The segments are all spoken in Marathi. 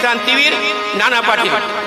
क्रांतीवीर नाना पाटील क्रांतीचा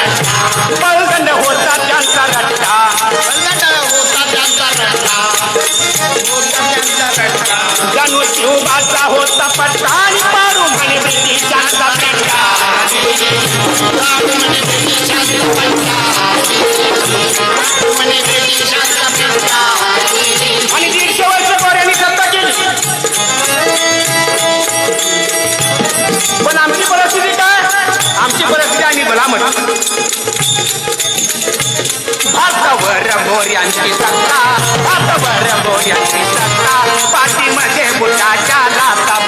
बलगंड होता जानता होता जानता रट्टा होता जानता रट्टा जानू क्यों बाजा होता पठान बेटी जानता रट्टा मला आम्ही भला मोर्यांची सत्ता भारतावर मोर्यांची सत्ता. पाठीमध्ये बुटाच्या लाता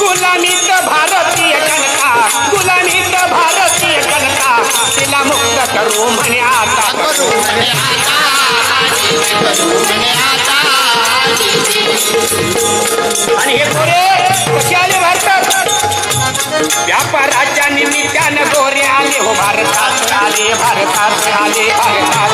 गुलामीत भारतीय कनका गुलामीत भारतीय कनका तिला मुक्त करू म्हणे आता. करू म्हणे आता. आणि हे गोरे कसे आले भारतात. व्यापाराच्या निमित्तानं गोरे आले हो भारतात. आले भारतात आले भारतात.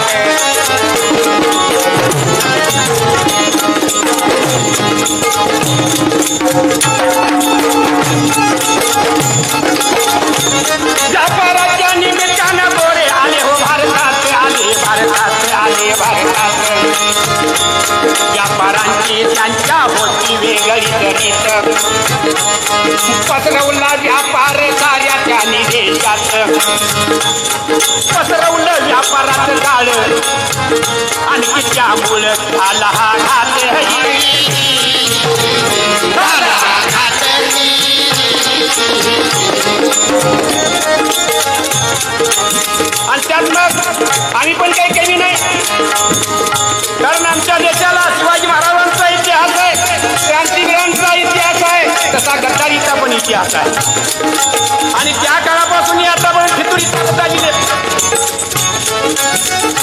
गद्दारीचा पण आहे. आणि त्या काळापासून आतापर्यंत फितुरी चालत दिले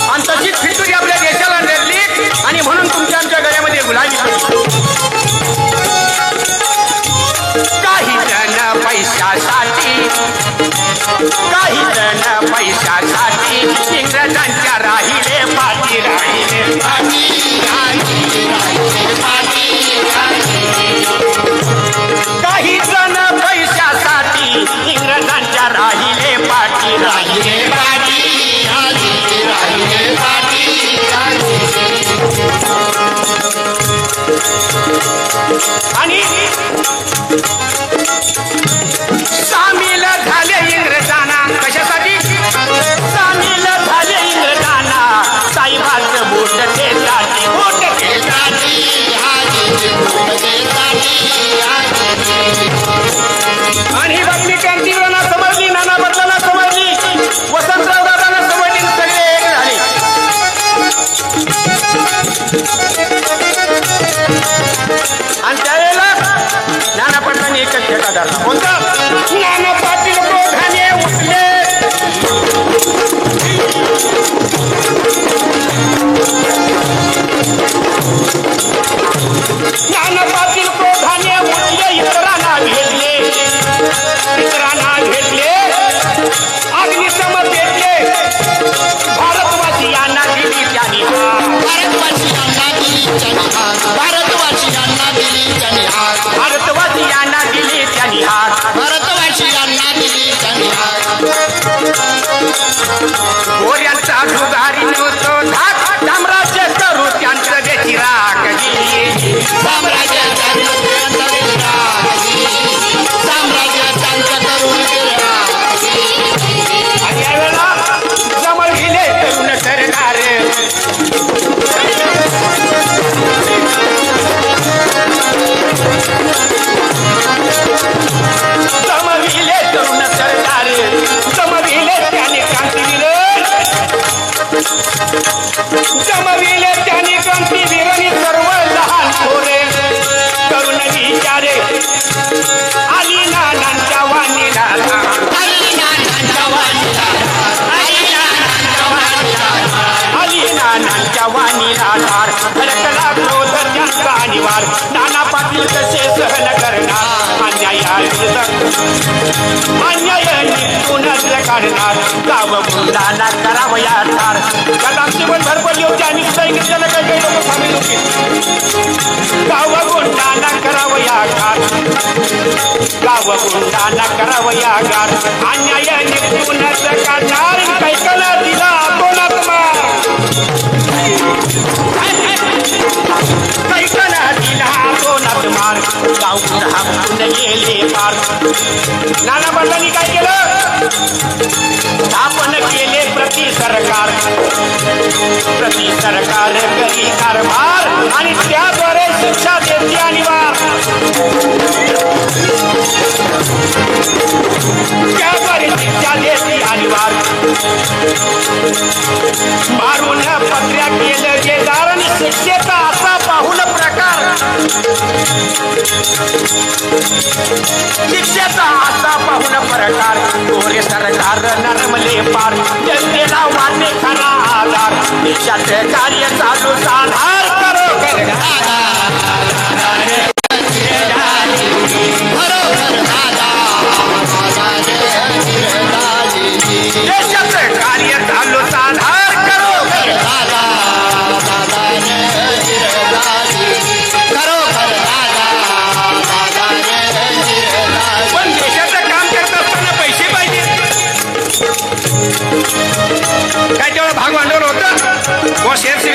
आणि तशीच फितुरी आपल्या देशाला नेरली आणि म्हणून तुमच्या आमच्या गळ्यामध्ये गुलाबी काही जण पैशासाठी काही जण पैशासाठी इंग्रजांनी Monta दिली त्यांनी जमविले त्याने क्रांतीवीर आणि सर्व लहान थोरे तरुण विचारे आली नानांच्या वाणीला आली नानांच्या वाणीला धार. धडकला क्रोध त्यांचा अनिवार. नाना पाटील कसे सहन करणार? अन्याय अन्याय निपुणच काढणार. गाव मुलांना करावं या ठार कदाचित भरपली होती आणि सांगितलेलं काही काही लोक थांबले होते. गाव गुंडांना करावं या ठार गाव गुंडांना करावं या गार अन्याय निपुणच काढणार कैकला दिला कोणात मार. कैकला दिला कोणात गाव गावपूर हाकून गेले फार नाना बंडांनी काय केलं? स्थापन केले प्रति सरकार. प्रति सरकार करी कारभार आणि त्याद्वारे शिक्षा देते अनिवार त्याद्वारे शिक्षा देते अनिवार मारून पत्र्या केलं जे कारण शिक्षेचा असा शिक्षेचा असा पाहून प्रकार गोरे सरकार नरमले पार. जनतेला वाटे खरा आधार. देशात कार्य चालू साधार करो 该交的罚款了落得我先去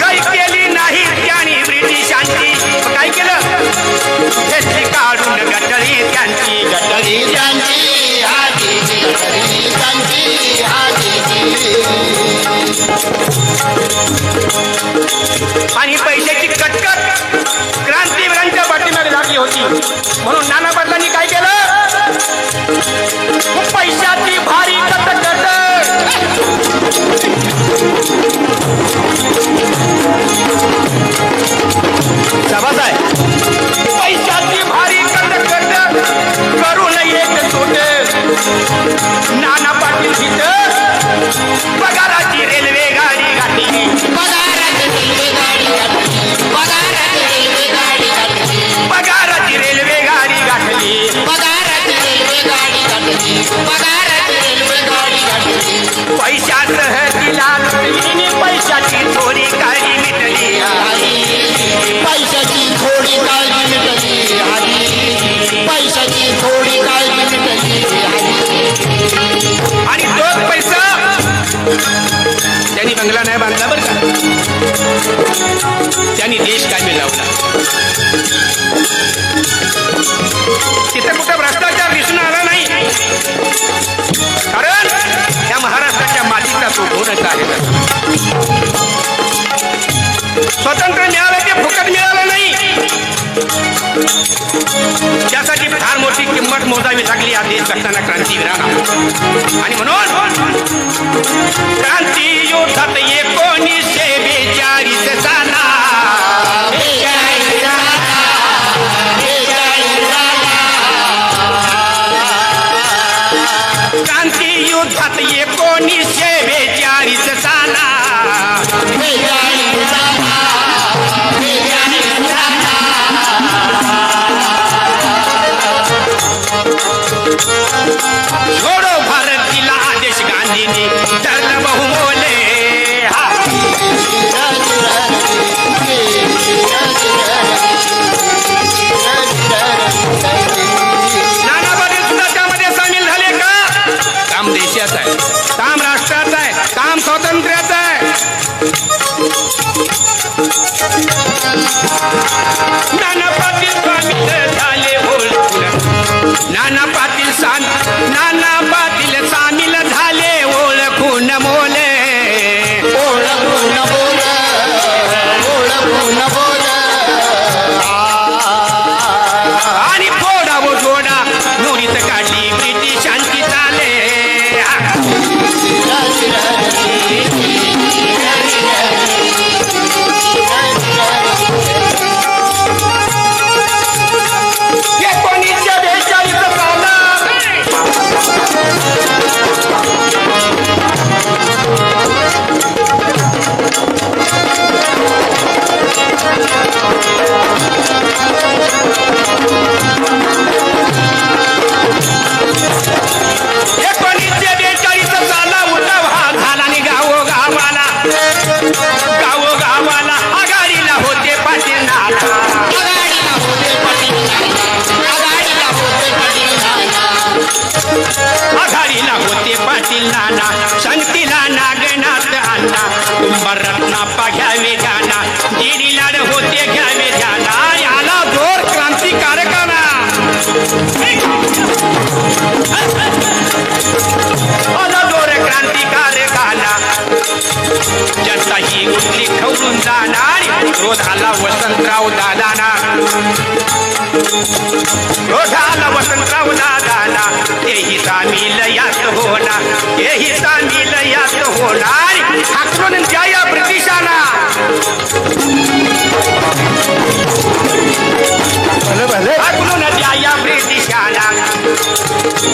काही केली नाही त्याने ब्रिटिशांची काय केलं? त्याची काढून गटळी त्यांची. गटळी आणि पैशाची कटकट क्रांतीवीरांच्या पाठीमागे लागली होती. म्हणून नाना बंगला नाही बांधला बरं का? त्यांनी देश कामी लावला तिथं कुठं भ्रष्टाचार दिसून आला नाही? कारण त्या महाराष्ट्राच्या मातीचा तो गुण कार्यरत स्वतंत्र मिळालं ते फुकट मिळालं नाही। त्यासाठी फार मोठी किंमत मोजावी लागली या देश घडताना क्रांतीवीरांना आणि म्हणून क्रांती युद्धात एकोणीसशे बेचाळीस साला make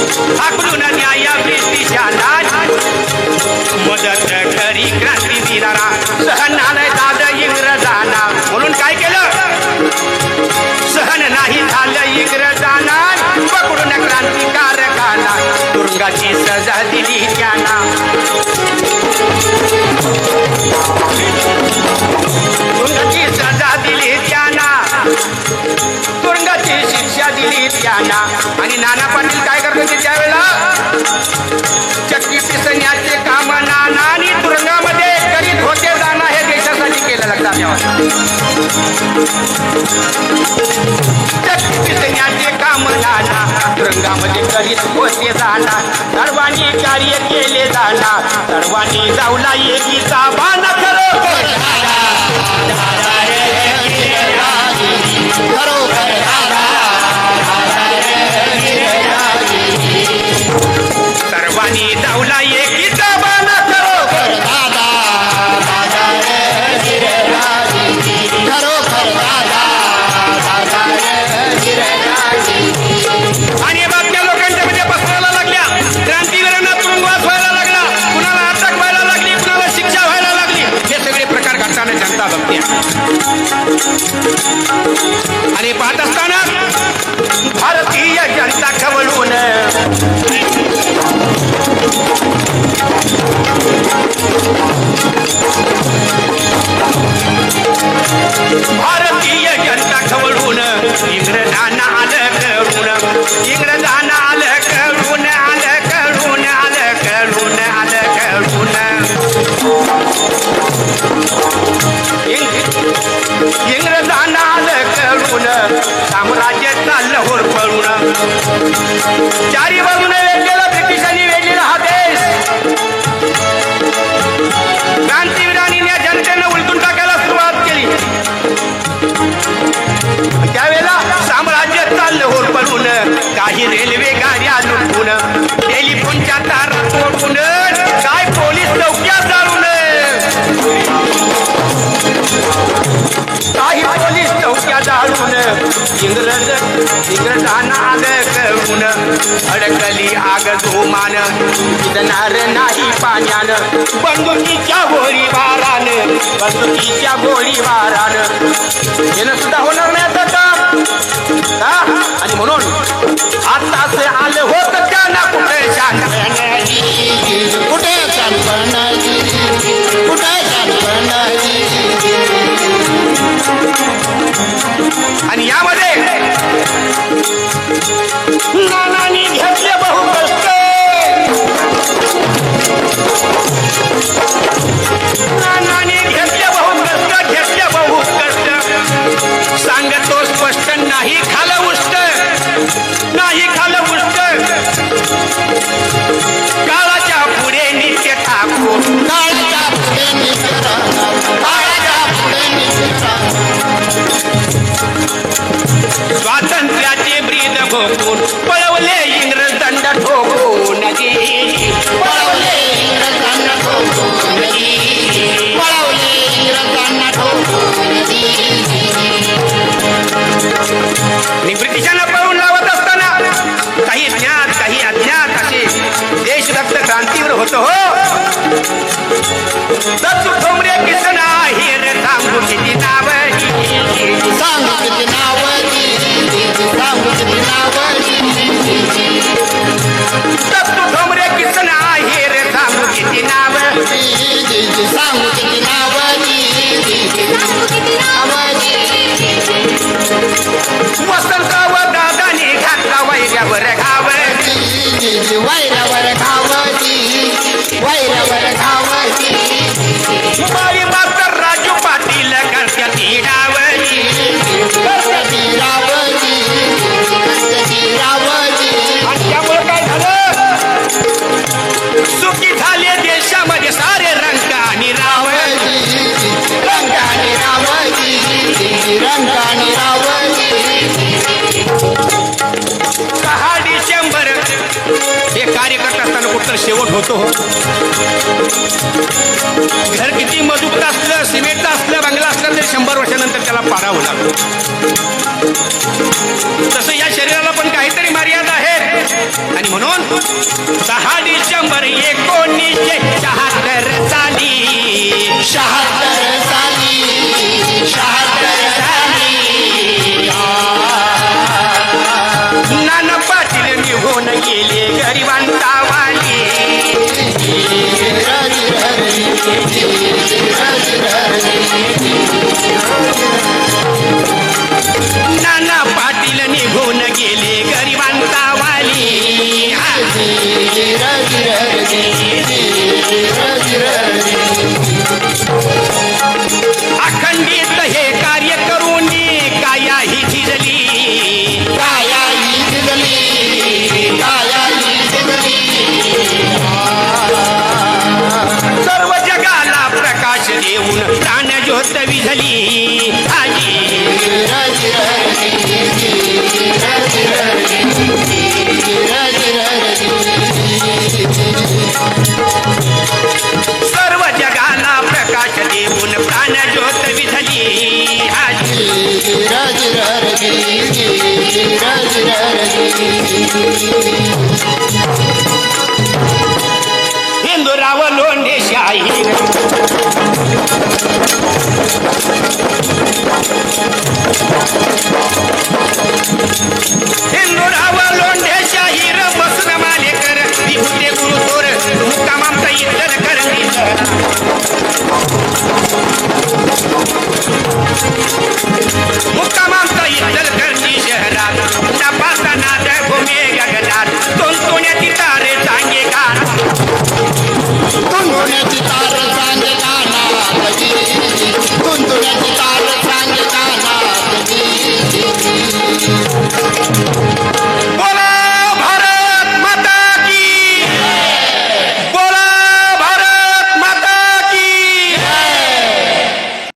ठाकरून द्या या ब्रिटिशांना मदत करी क्रांतीवीराला सहन आलंय दाद इंग्रजांना म्हणून काय केलं सहन नाही झालं इंग्रजांना पकडून क्रांतिकारकांना तुरुंगाची सजा दिली त्यांना. तुरुंगाची सजा दिली त्यांना तुरुंगाची शिक्षा दिली त्यांना. आणि नाना पाटील म्हणजे करत होते त्यावेळेला. चक्की पिसण्याचे काम नाना आणि तुरुंगामध्ये करीत होते जाणं हे देशासाठी केलं लक्षात ठेवा चक्की पिसण्याचे काम नाना तुरुंगामध्ये करीत होते जाणार सर्वांनी कार्य केले जाणार सर्वांनी जाऊला एकीचा बाण खरोखर सर्वांनी जाऊला एकीचा बाण खरोखर आणि या बातम्या लोकांच्या मध्ये पसरायला लागल्या. क्रांतीवीरांना तुरुंगवास व्हायला लागला. कुणाला अटक व्हायला लागली कुणाला शिक्षा व्हायला लागली हे सगळे प्रकार घडताना जनता बघते. आणि पाहत असताना भारतीय जनता खवळून भारतीय जनता खवळून इंग्रजांना आलं करून इंग्रजांना आलं करून आलं करून आलं करून आलं करून इंग्रजांना आलं करून साम्राज्य चाललं होर पळून. चारी बाजून वेगळ्याला ब्रिटिशांनी इंग्रजांना आग करून अडकली आग धुमान शिजणार नाही पाण्यान बंदुकीच्या गोळीबारान बंदुकीच्या गोळीबारान येणं सुद्धा होणार नाही आता का आणि म्हणून आताच आलं होत त्यांना कुठे शांत कुठे आले देशामध्ये सारे रंगाने सहा डिसेंबर हे कार्यकर्ता असताना कुठं शेवट होतो? घर किती मजबूत असलं सिमेंट असलं बंगला असलं तरी शंभर वर्षानंतर त्याला पारावं लागतो. तसं या शरीराला पण काहीतरी मर्यादा आहे. आणि म्हणून सहा डिसेंबर एकोणीसशे शहात्तर साली. शहात्तर साली. शहात्तर साली. नाना पाटील निघून गेले गरिबांता वाली. प्राण ज्योत विझली என்று